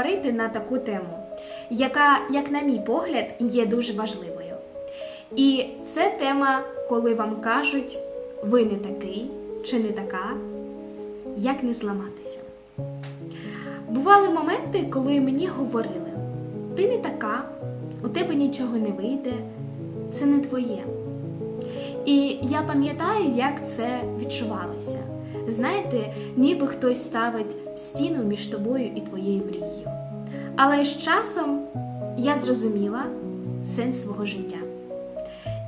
поговорити на таку тему, яка, як на мій погляд, є дуже важливою. І це тема, коли вам кажуть, ви не такий чи не така, як не зламатися. Бували моменти, коли мені говорили: ти не така, у тебе нічого не вийде, це не твоє. І я пам'ятаю, як це відчувалося. Знаєте, ніби хтось ставить стіну між тобою і твоєю мрією. Але з часом я зрозуміла сенс свого життя.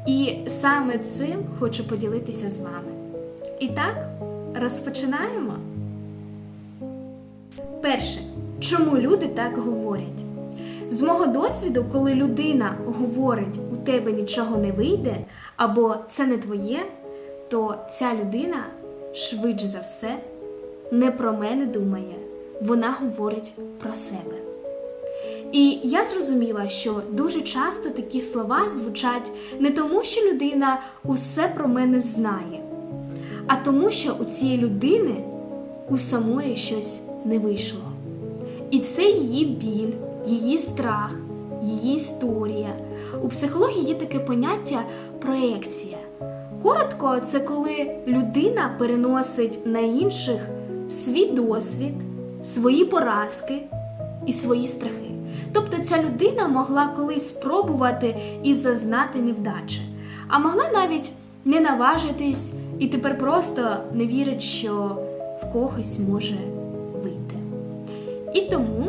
І саме цим хочу поділитися з вами. І так, розпочинаємо. Перше, чому люди так говорять? З мого досвіду, коли людина говорить, у тебе нічого не вийде, або це не твоє, то ця людина швидше за все не про мене думає, вона говорить про себе. І я зрозуміла, що дуже часто такі слова звучать не тому, що людина усе про мене знає, а тому, що у цієї людини у самої щось не вийшло. І це її біль, її страх, її історія. У психології є таке поняття проекція. Коротко, це коли людина переносить на інших свій досвід, свої поразки і свої страхи. Тобто ця людина могла колись спробувати і зазнати невдачі, а могла навіть не наважитись і тепер просто не вірить, що в когось може вийти. І тому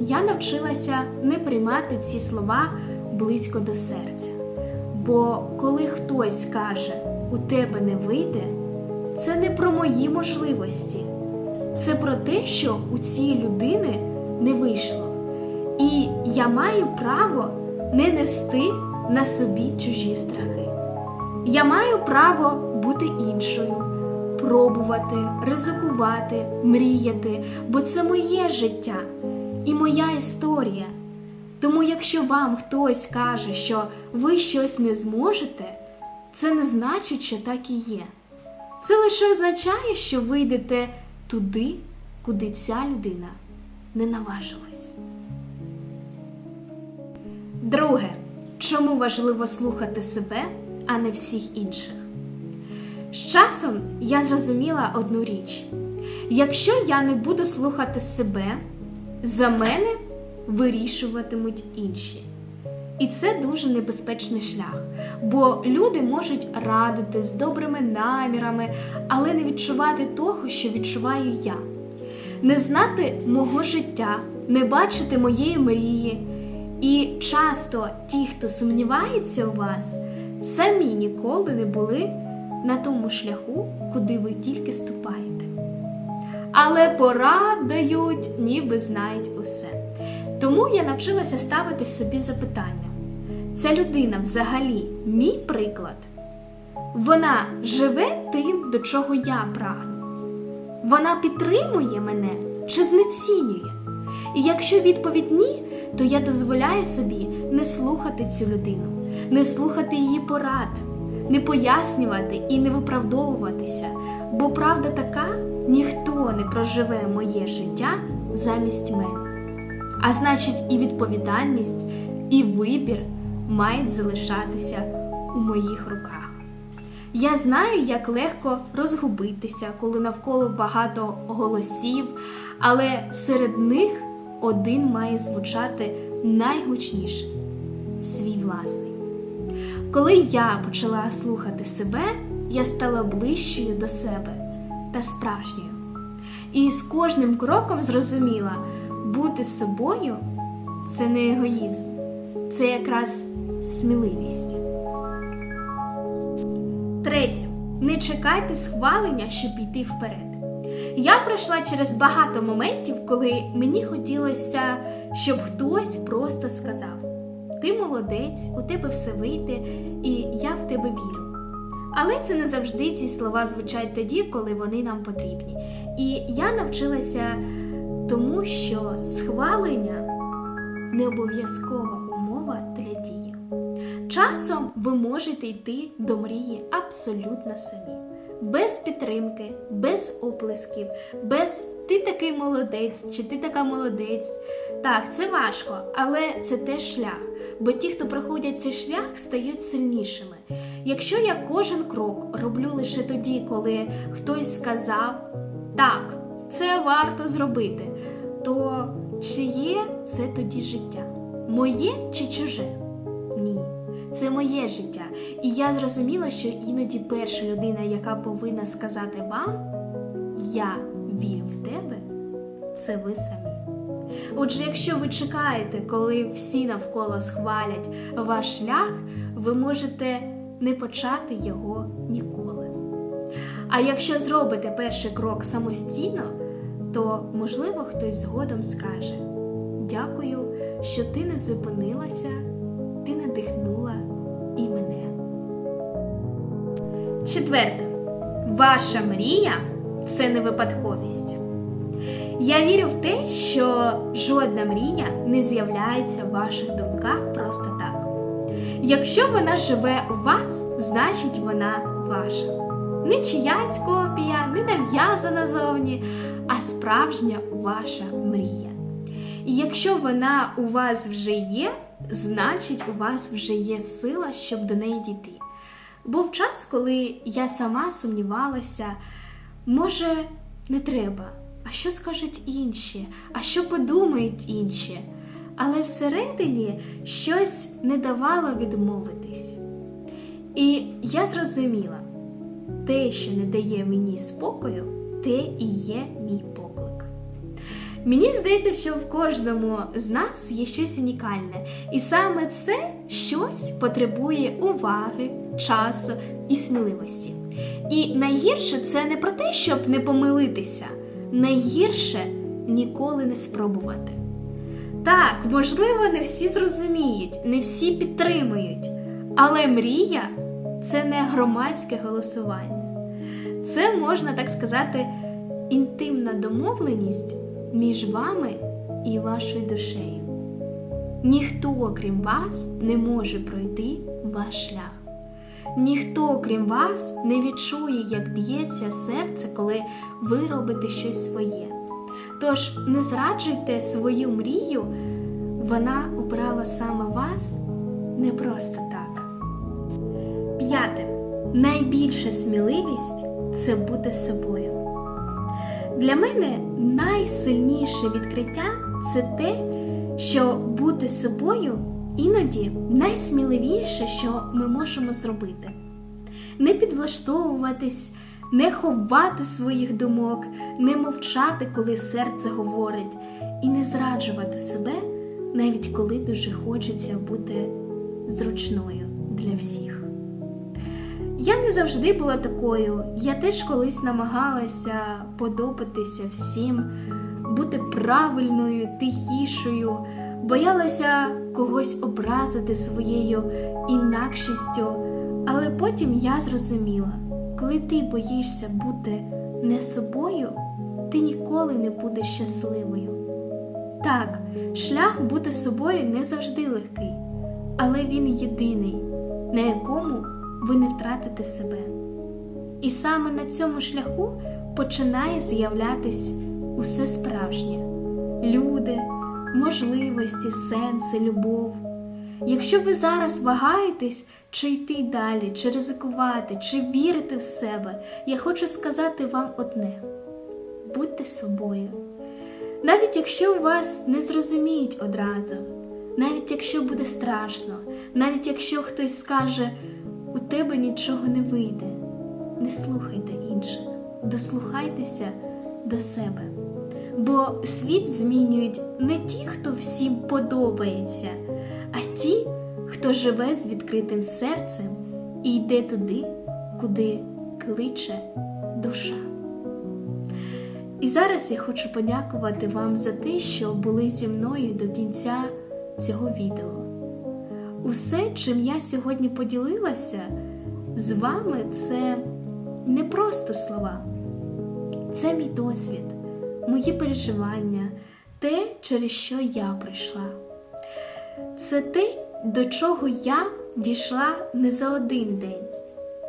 я навчилася не приймати ці слова близько до серця. Бо коли хтось каже, у тебе не вийде, це не про мої можливості, це про те, що у цієї людини не вийшло. І я маю право не нести на собі чужі страхи. Я маю право бути іншою, пробувати, ризикувати, мріяти, бо це моє життя і моя історія. Тому, якщо вам хтось каже, що ви щось не зможете, це не значить, що так і є. Це лише означає, що ви йдете туди, куди ця людина не наважилась. Друге, чому важливо слухати себе, а не всіх інших? З часом я зрозуміла одну річ: якщо я не буду слухати себе, за мене вирішуватимуть інші. І це дуже небезпечний шлях, бо люди можуть радити з добрими намірами, але не відчувати того, що відчуваю я, не знати мого життя, не бачити моєї мрії. І часто ті, хто сумнівається у вас, самі ніколи не були на тому шляху, куди ви тільки ступаєте. Але порад дають, ніби знають усе. Тому я навчилася ставити собі запитання: ця людина взагалі мій приклад? Вона живе тим, до чого я прагну. Вона підтримує мене чи знецінює? І якщо відповідь ні, то я дозволяю собі не слухати цю людину, не слухати її порад, не пояснювати і не виправдовуватися, бо правда така, ніхто не проживе моє життя замість мене. А значить, і відповідальність, і вибір мають залишатися у моїх руках. Я знаю, як легко розгубитися, коли навколо багато голосів, але серед них один має звучати найгучніше свій власний. Коли я почала слухати себе, я стала ближчою до себе та справжньою. І з кожним кроком зрозуміла, бути собою це не егоїзм, це якраз сміливість. Третє. Не чекайте схвалення, щоб йти вперед. Я пройшла через багато моментів, коли мені хотілося, щоб хтось просто сказав: Ти молодець, у тебе все вийде, і я в тебе вірю. Але це не завжди ці слова звучать тоді, коли вони нам потрібні. І я навчилася тому, що схвалення не дії. Часом ви можете йти до мрії абсолютно самі, без підтримки, без оплесків, без ти такий молодець, чи ти така молодець. Так, це важко, але це теж шлях. Бо ті, хто проходять цей шлях, стають сильнішими. Якщо я кожен крок роблю лише тоді, коли хтось сказав так, це варто зробити, то чи є це тоді життя? Моє чи чуже? Це моє життя. І я зрозуміла, що іноді перша людина, яка повинна сказати вам Я вірю в тебе, це ви самі. Отже, якщо ви чекаєте, коли всі навколо схвалять ваш шлях, ви можете не почати його ніколи. А якщо зробите перший крок самостійно, то можливо хтось згодом скаже: Дякую, що ти не зупинилася, ти надихнула і мене. Четверте, ваша мрія це не випадковість. Я вірю в те, що жодна мрія не з'являється в ваших думках просто так. Якщо вона живе у вас, значить вона ваша. Не чиясь копія, не нав'язана зовні, а справжня ваша мрія. І якщо вона у вас вже є, значить у вас вже є сила, щоб до неї дійти. Був час, коли я сама сумнівалася, може, не треба, а що скажуть інші, а що подумають інші. Але всередині щось не давало відмовитись. І я зрозуміла, те, що не дає мені спокою, те і є мій поклик. Мені здається, що в кожному з нас є щось унікальне, і саме це щось потребує уваги, часу і сміливості. І найгірше це не про те, щоб не помилитися, найгірше ніколи не спробувати. Так, можливо, не всі зрозуміють, не всі підтримують, але мрія це не громадське голосування. Це можна так сказати, інтимна домовленість між вами і вашою душею. Ніхто, окрім вас, не може пройти ваш шлях. Ніхто, окрім вас, не відчує, як б'ється серце, коли ви робите щось своє. Тож не зраджуйте свою мрію, вона обрала саме вас не просто так. П'яте. Найбільша сміливість це бути собою. Для мене найсильніше відкриття це те, що бути собою іноді найсміливіше, що ми можемо зробити. Не підлаштовуватись, не ховати своїх думок, не мовчати, коли серце говорить, і не зраджувати себе, навіть коли дуже хочеться бути зручною для всіх. Я не завжди була такою. Я теж колись намагалася подобатися всім, бути правильною, тихішою, боялася когось образити своєю інакшістю. Але потім я зрозуміла, коли ти боїшся бути не собою, ти ніколи не будеш щасливою. Так, шлях бути собою не завжди легкий, але він єдиний, на якому ви не втратите себе. І саме на цьому шляху починає з'являтись усе справжнє: люди, можливості, сенси, любов. Якщо ви зараз вагаєтесь, чи йти далі, чи ризикувати, чи вірити в себе, я хочу сказати вам одне: будьте собою. Навіть якщо вас не зрозуміють одразу, навіть якщо буде страшно, навіть якщо хтось скаже, у тебе нічого не вийде, не слухайте інших, дослухайтеся до себе. Бо світ змінюють не ті, хто всім подобається, а ті, хто живе з відкритим серцем і йде туди, куди кличе душа. І зараз я хочу подякувати вам за те, що були зі мною до кінця цього відео. Усе, чим я сьогодні поділилася з вами, це не просто слова, це мій досвід, мої переживання, те, через що я прийшла. Це те, до чого я дійшла не за один день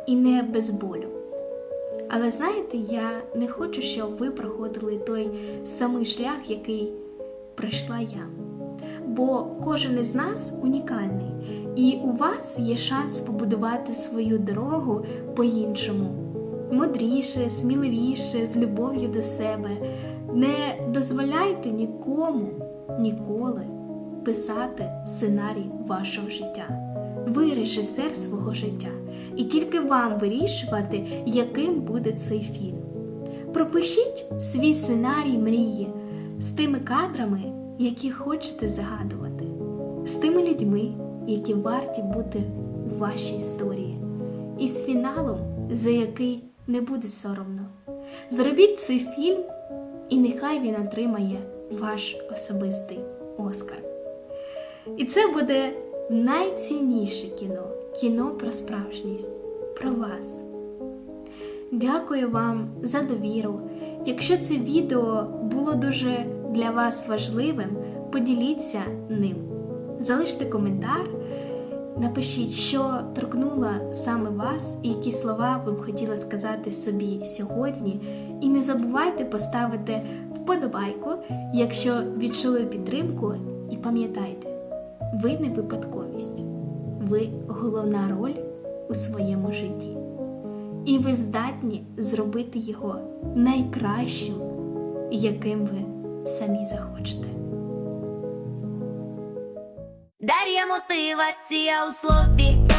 і не без болю. Але знаєте, я не хочу, щоб ви проходили той самий шлях, який пройшла я. Бо кожен із нас унікальний, і у вас є шанс побудувати свою дорогу по-іншому. Мудріше, сміливіше, з любов'ю до себе. Не дозволяйте нікому ніколи писати сценарій вашого життя. Ви режисер свого життя, і тільки вам вирішувати, яким буде цей фільм. Пропишіть свій сценарій мрії з тими кадрами, які хочете загадувати, з тими людьми, які варті бути у вашій історії, і з фіналом, за який не буде соромно. Зробіть цей фільм, і нехай він отримає ваш особистий Оскар. І це буде найцінніше кіно кіно про справжність, про вас. Дякую вам за довіру. Якщо це відео було дуже для вас важливим, поділіться ним. Залиште коментар, напишіть, що торкнуло саме вас і які слова ви б хотіли сказати собі сьогодні. І не забувайте поставити вподобайку, якщо відчули підтримку, і пам'ятайте, ви не випадковість, ви головна роль у своєму житті. І ви здатні зробити його найкращим, яким ви самі захочете. Дар'я мотивація у слові.